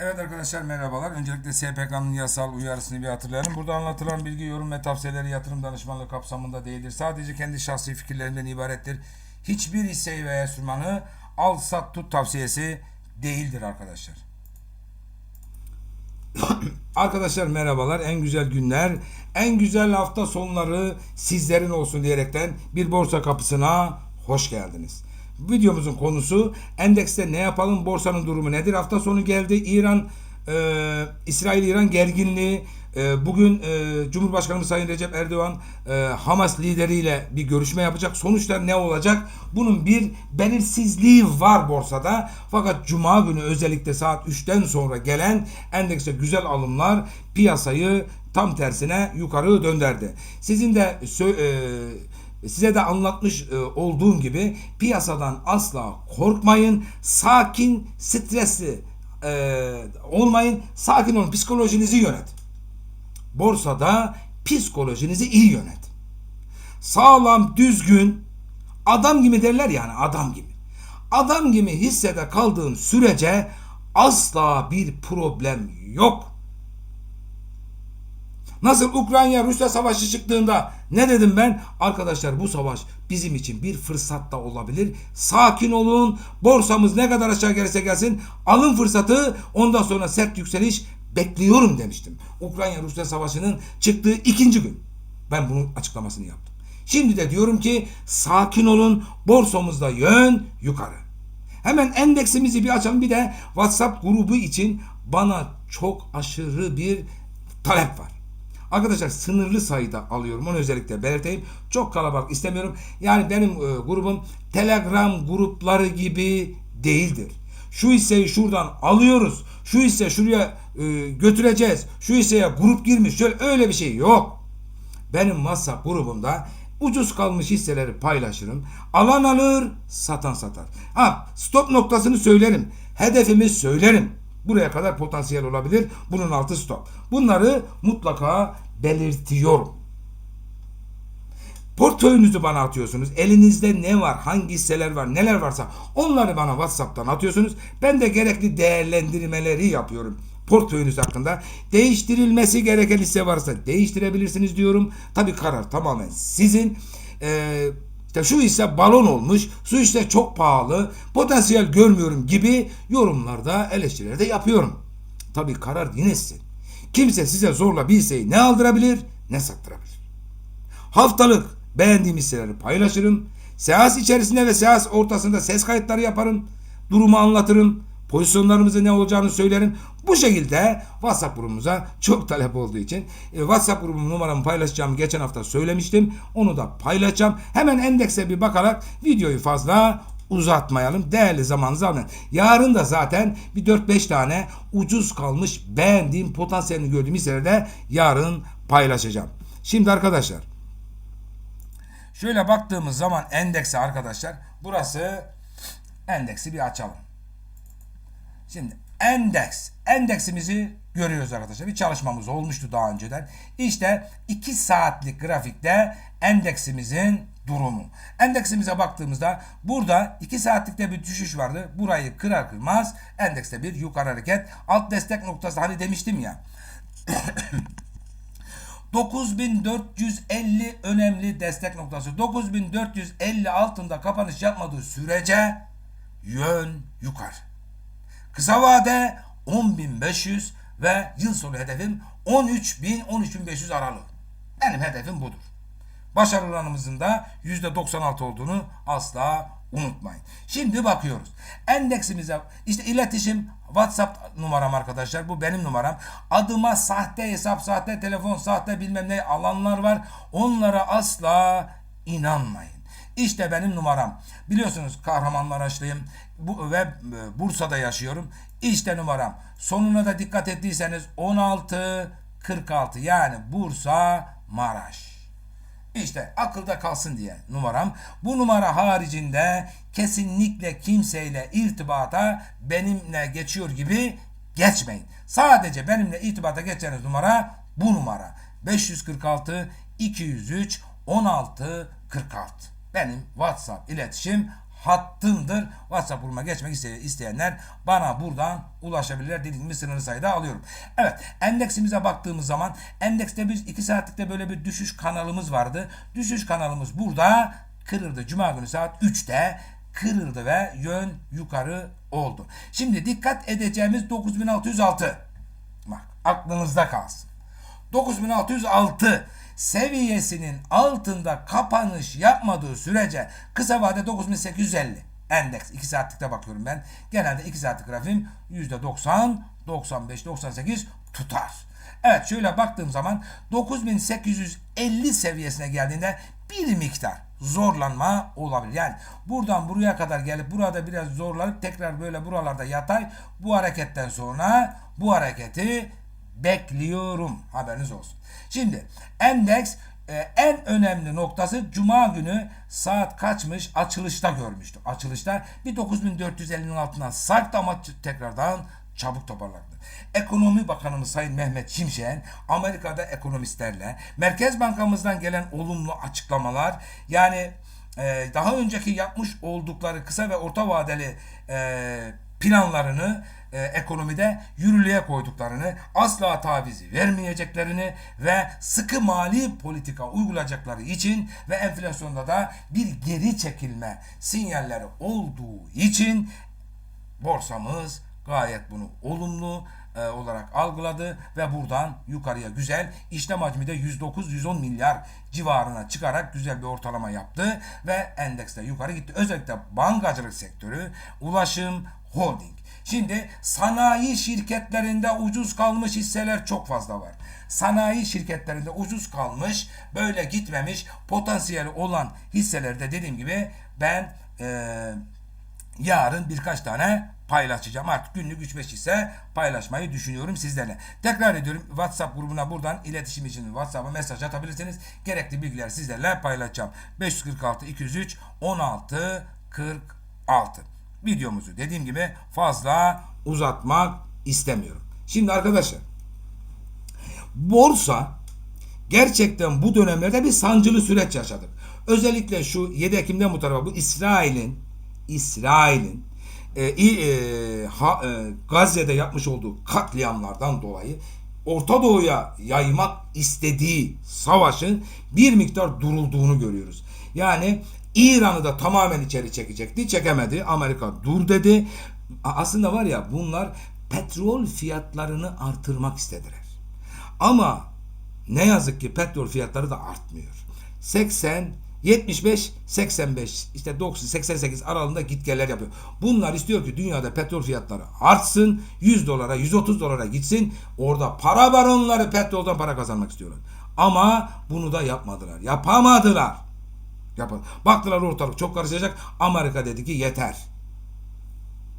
Evet arkadaşlar merhabalar. Öncelikle SPK'nın yasal uyarısını bir hatırlayalım. Burada anlatılan bilgi, yorum ve tavsiyeleri yatırım danışmanlığı kapsamında değildir. Sadece kendi şahsi fikirlerinden ibarettir. Hiçbir hisseyi veya enstrümanı al sat tut tavsiyesi değildir arkadaşlar. Arkadaşlar merhabalar. En güzel günler, en güzel hafta sonları sizlerin olsun diyerekten bir borsa kapısına hoş geldiniz. Videomuzun konusu endekste ne yapalım, borsanın durumu nedir? Hafta sonu geldi. İran, e, İsrail-İran gerginliği. E, bugün e, Cumhurbaşkanımız Sayın Recep Erdoğan e, Hamas lideriyle bir görüşme yapacak. Sonuçlar ne olacak? Bunun bir belirsizliği var borsada. Fakat Cuma günü özellikle saat 3'ten sonra gelen endekse güzel alımlar piyasayı tam tersine yukarı döndürdü. Sizin de e, size de anlatmış e, olduğum gibi piyasadan asla korkmayın. Sakin, stresli e, olmayın. Sakin olun. Psikolojinizi yönet. Borsada psikolojinizi iyi yönet. Sağlam, düzgün, adam gibi derler yani adam gibi. Adam gibi hissede kaldığın sürece asla bir problem yok. Nasıl Ukrayna Rusya savaşı çıktığında ne dedim ben? Arkadaşlar bu savaş bizim için bir fırsat da olabilir. Sakin olun. Borsamız ne kadar aşağı gelirse gelsin alın fırsatı ondan sonra sert yükseliş bekliyorum demiştim. Ukrayna Rusya savaşının çıktığı ikinci gün ben bunun açıklamasını yaptım. Şimdi de diyorum ki sakin olun. Borsamızda yön yukarı. Hemen endeksimizi bir açalım. Bir de WhatsApp grubu için bana çok aşırı bir talep var. Arkadaşlar sınırlı sayıda alıyorum. Onu özellikle belirteyim. Çok kalabalık istemiyorum. Yani benim e, grubum Telegram grupları gibi değildir. Şu hisseyi şuradan alıyoruz. Şu hisse şuraya e, götüreceğiz. Şu hisseye grup girmiş. Şöyle öyle bir şey yok. Benim WhatsApp grubumda ucuz kalmış hisseleri paylaşırım. Alan alır, satan satar. Ha, stop noktasını söylerim. Hedefimi söylerim. Buraya kadar potansiyel olabilir. Bunun altı stop. Bunları mutlaka belirtiyorum. Portföyünüzü bana atıyorsunuz. Elinizde ne var, hangi hisseler var, neler varsa onları bana WhatsApp'tan atıyorsunuz. Ben de gerekli değerlendirmeleri yapıyorum portföyünüz hakkında. Değiştirilmesi gereken hisse varsa değiştirebilirsiniz diyorum. Tabii karar tamamen sizin. Ee, işte şu hisse balon olmuş, şu hisse çok pahalı, potansiyel görmüyorum gibi yorumlarda, eleştirilerde yapıyorum. Tabii karar yine sizin. Kimse size zorla bir hisseyi ne aldırabilir ne sattırabilir. Haftalık beğendiğim hisseleri paylaşırım. Seans içerisinde ve seans ortasında ses kayıtları yaparım. Durumu anlatırım. Pozisyonlarımızın ne olacağını söylerim. Bu şekilde WhatsApp grubumuza çok talep olduğu için e, WhatsApp grubumun numaramı paylaşacağımı geçen hafta söylemiştim. Onu da paylaşacağım. Hemen endekse bir bakarak videoyu fazla uzatmayalım. Değerli zamanınızı alın. Yarın da zaten bir 4-5 tane ucuz kalmış beğendiğim potansiyelini gördüğüm hisseleri de yarın paylaşacağım. Şimdi arkadaşlar şöyle baktığımız zaman endekse arkadaşlar burası endeksi bir açalım. Şimdi endeks. Endeksimizi görüyoruz arkadaşlar. Bir çalışmamız olmuştu daha önceden. İşte 2 saatlik grafikte endeksimizin durumu. Endeksimize baktığımızda burada 2 saatlikte bir düşüş vardı. Burayı kırar kırmaz endekste bir yukarı hareket. Alt destek noktası hani demiştim ya. 9450 önemli destek noktası. 9450 altında kapanış yapmadığı sürece yön yukarı. Kısa vade 10.500 ve yıl sonu hedefim 13.000 13.500 aralığı. Benim hedefim budur. Başarı oranımızın da %96 olduğunu asla unutmayın. Şimdi bakıyoruz. Endeksimize işte iletişim WhatsApp numaram arkadaşlar. Bu benim numaram. Adıma sahte hesap, sahte telefon, sahte bilmem ne alanlar var. Onlara asla inanmayın. İşte benim numaram. Biliyorsunuz Kahramanmaraşlıyım bu, ve e, Bursa'da yaşıyorum. İşte numaram. Sonuna da dikkat ettiyseniz 16 46 yani Bursa Maraş. İşte akılda kalsın diye numaram. Bu numara haricinde kesinlikle kimseyle irtibata benimle geçiyor gibi geçmeyin. Sadece benimle irtibata geçeceğiniz numara bu numara. 546 203 16 46. Benim WhatsApp iletişim hattımdır. WhatsApp grubuma geçmek iste- isteyenler bana buradan ulaşabilirler. Dediğim sınırlı sayıda alıyorum. Evet endeksimize baktığımız zaman endekste biz 2 saatlikte böyle bir düşüş kanalımız vardı. Düşüş kanalımız burada kırıldı. Cuma günü saat 3'te kırıldı ve yön yukarı oldu. Şimdi dikkat edeceğimiz 9606. Bak aklınızda kalsın. 9606 seviyesinin altında kapanış yapmadığı sürece kısa vade 9850 endeks 2 saatlikte bakıyorum ben. Genelde 2 saatlik grafiğim %90, 95, 98 tutar. Evet şöyle baktığım zaman 9850 seviyesine geldiğinde bir miktar zorlanma olabilir. Yani buradan buraya kadar gelip burada biraz zorlanıp tekrar böyle buralarda yatay bu hareketten sonra bu hareketi bekliyorum. Haberiniz olsun. Şimdi endeks e, en önemli noktası cuma günü saat kaçmış açılışta görmüştük. Açılışta bir 9450'nin altından sarktı ama tekrardan çabuk toparlandı. Ekonomi Bakanımız Sayın Mehmet Şimşek'in Amerika'da ekonomistlerle Merkez Bankamızdan gelen olumlu açıklamalar yani e, daha önceki yapmış oldukları kısa ve orta vadeli e, planlarını e, ekonomide yürürlüğe koyduklarını, asla tavizi vermeyeceklerini ve sıkı mali politika uygulayacakları için ve enflasyonda da bir geri çekilme sinyalleri olduğu için borsamız gayet bunu olumlu e, olarak algıladı ve buradan yukarıya güzel işlem hacmi de 109-110 milyar civarına çıkarak güzel bir ortalama yaptı ve endekste yukarı gitti. Özellikle bankacılık sektörü, ulaşım, holding. Şimdi sanayi şirketlerinde ucuz kalmış hisseler çok fazla var. Sanayi şirketlerinde ucuz kalmış, böyle gitmemiş, potansiyeli olan hisselerde dediğim gibi ben eee yarın birkaç tane paylaşacağım. Artık günlük 3-5 hisse paylaşmayı düşünüyorum sizlerle. Tekrar ediyorum WhatsApp grubuna buradan iletişim için WhatsApp'a mesaj atabilirsiniz. Gerekli bilgiler sizlerle paylaşacağım. 546 203 16 46 videomuzu dediğim gibi fazla uzatmak istemiyorum. Şimdi arkadaşlar borsa gerçekten bu dönemlerde bir sancılı süreç yaşadık. Özellikle şu 7 Ekim'den bu tarafa bu İsrail'in İsrail'in e, e, ha, e, Gazze'de yapmış olduğu katliamlardan dolayı Orta Doğu'ya yaymak istediği savaşın bir miktar durulduğunu görüyoruz. Yani İran'ı da tamamen içeri çekecekti. Çekemedi. Amerika dur dedi. Aslında var ya bunlar petrol fiyatlarını artırmak istediler. Ama ne yazık ki petrol fiyatları da artmıyor. 80 75 85 işte 90 88 aralığında gitgeller yapıyor. Bunlar istiyor ki dünyada petrol fiyatları artsın, 100 dolara, 130 dolara gitsin. Orada para baronları petroldan para kazanmak istiyorlar. Ama bunu da yapmadılar. Yapamadılar. Yapın. Baktılar ortalık çok karışacak. Amerika dedi ki yeter.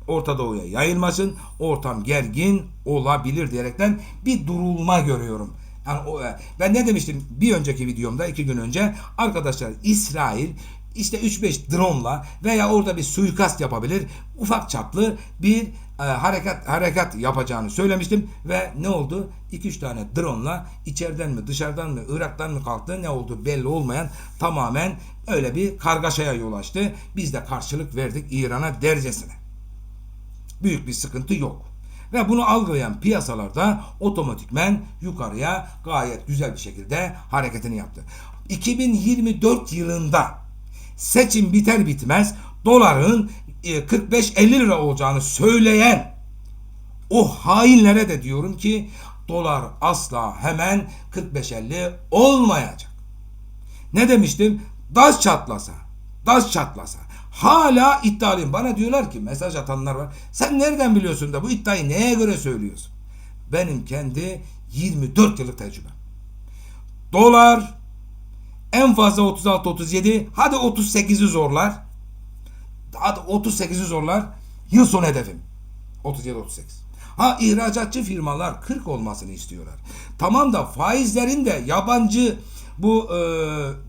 Orta Doğu'ya yayılmasın. Ortam gergin olabilir diyerekten bir durulma görüyorum. Yani o, e, ben ne demiştim bir önceki videomda iki gün önce arkadaşlar İsrail işte 3-5 drone'la veya orada bir suikast yapabilir. Ufak çaplı bir e, harekat harekat yapacağını söylemiştim ve ne oldu? 2-3 tane drone'la içeriden mi dışarıdan mı Irak'tan mı kalktı ne oldu belli olmayan tamamen öyle bir kargaşaya yol açtı. Biz de karşılık verdik İran'a dercesine. Büyük bir sıkıntı yok. Ve bunu algılayan piyasalarda otomatikmen yukarıya gayet güzel bir şekilde hareketini yaptı. 2024 yılında seçim biter bitmez doların 45-50 lira olacağını söyleyen o hainlere de diyorum ki dolar asla hemen 45-50 olmayacak. Ne demiştim? Daş çatlasa, daş çatlasa hala iddialıyım. Bana diyorlar ki mesaj atanlar var. Sen nereden biliyorsun da bu iddiayı neye göre söylüyorsun? Benim kendi 24 yıllık tecrübem. Dolar en fazla 36-37 hadi 38'i zorlar. Hadi 38'i zorlar. Yıl sonu hedefim. 37-38. Ha ihracatçı firmalar 40 olmasını istiyorlar. Tamam da faizlerin de yabancı bu e,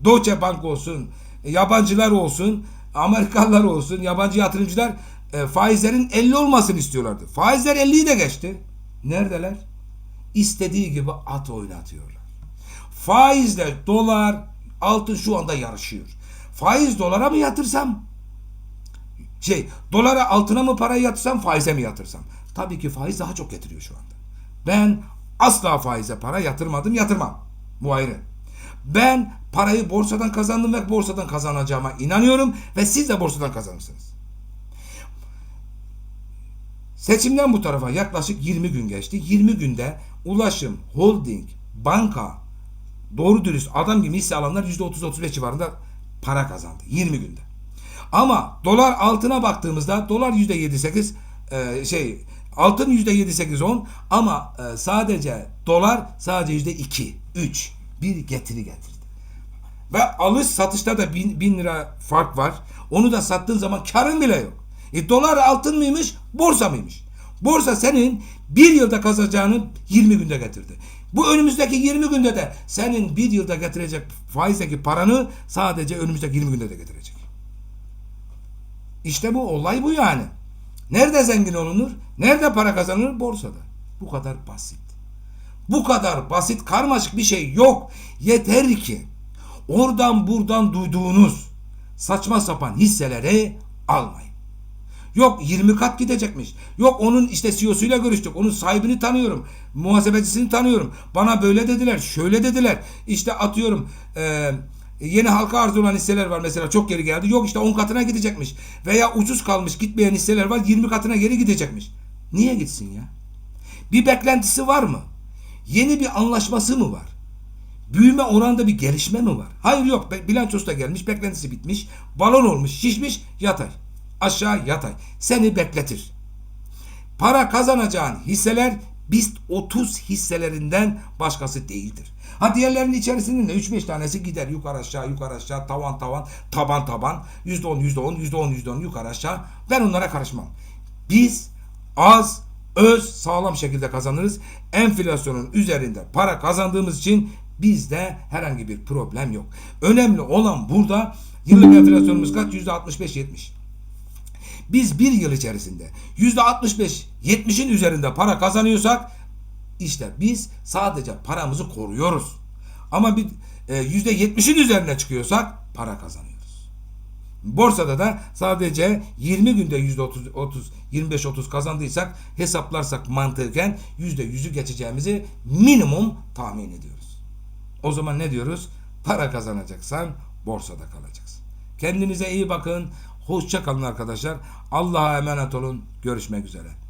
Deutsche Bank olsun, yabancılar olsun, Amerikalılar olsun, yabancı yatırımcılar e, faizlerin 50 olmasını istiyorlardı. Faizler 50'yi de geçti. Neredeler? İstediği gibi at oynatıyorlar. Faizle dolar, altın şu anda yarışıyor. Faiz dolara mı yatırsam? Şey dolara altına mı parayı yatırsam faize mi yatırsam? Tabii ki faiz daha çok getiriyor şu anda. Ben asla faize para yatırmadım yatırmam. Bu ayrı. Ben parayı borsadan kazandım ve borsadan kazanacağıma inanıyorum ve siz de borsadan kazanırsınız. Seçimden bu tarafa yaklaşık 20 gün geçti. 20 günde ulaşım, holding, banka, doğru dürüst adam gibi hisse alanlar %30-35 civarında para kazandı 20 günde. Ama dolar altına baktığımızda dolar %7-8 e, şey altın %7-8-10 ama e, sadece dolar sadece %2 3 bir getiri getirdi. Ve alış satışta da bin, bin lira fark var. Onu da sattığın zaman karın bile yok. E, dolar altın mıymış, borsa mıymış? Borsa senin bir yılda kazanacağını 20 günde getirdi. Bu önümüzdeki 20 günde de senin bir yılda getirecek faizdeki paranı sadece önümüzdeki 20 günde de getirecek. İşte bu olay bu yani. Nerede zengin olunur? Nerede para kazanılır? Borsada. Bu kadar basit. Bu kadar basit karmaşık bir şey yok. Yeter ki oradan buradan duyduğunuz saçma sapan hisseleri almayın. Yok 20 kat gidecekmiş. Yok onun işte CEO'suyla görüştük. Onun sahibini tanıyorum. Muhasebecisini tanıyorum. Bana böyle dediler. Şöyle dediler. İşte atıyorum e, yeni halka arz olan hisseler var mesela çok geri geldi. Yok işte 10 katına gidecekmiş. Veya ucuz kalmış gitmeyen hisseler var 20 katına geri gidecekmiş. Niye gitsin ya? Bir beklentisi var mı? Yeni bir anlaşması mı var? Büyüme oranında bir gelişme mi var? Hayır yok. Bilançosu da gelmiş, beklentisi bitmiş, balon olmuş, şişmiş, yatay. Aşağı yatay. Seni bekletir. Para kazanacağın hisseler BIST 30 hisselerinden başkası değildir. Ha diğerlerinin içerisinde de 3-5 tanesi gider yukarı aşağı yukarı aşağı tavan tavan taban taban %10 %10 %10 %10 yukarı aşağı ben onlara karışmam. Biz az öz sağlam şekilde kazanırız. Enflasyonun üzerinde para kazandığımız için bizde herhangi bir problem yok. Önemli olan burada yıllık enflasyonumuz kaç? %65-70. Biz bir yıl içerisinde %65-70'in üzerinde para kazanıyorsak işte biz sadece paramızı koruyoruz. Ama bir e, %70'in üzerine çıkıyorsak para kazanıyoruz. Borsada da sadece 20 günde %30 30 25 30 kazandıysak hesaplarsak mantıken %100'ü geçeceğimizi minimum tahmin ediyoruz. O zaman ne diyoruz? Para kazanacaksan borsada kalacaksın. Kendinize iyi bakın. Hoşça kalın arkadaşlar. Allah'a emanet olun. Görüşmek üzere.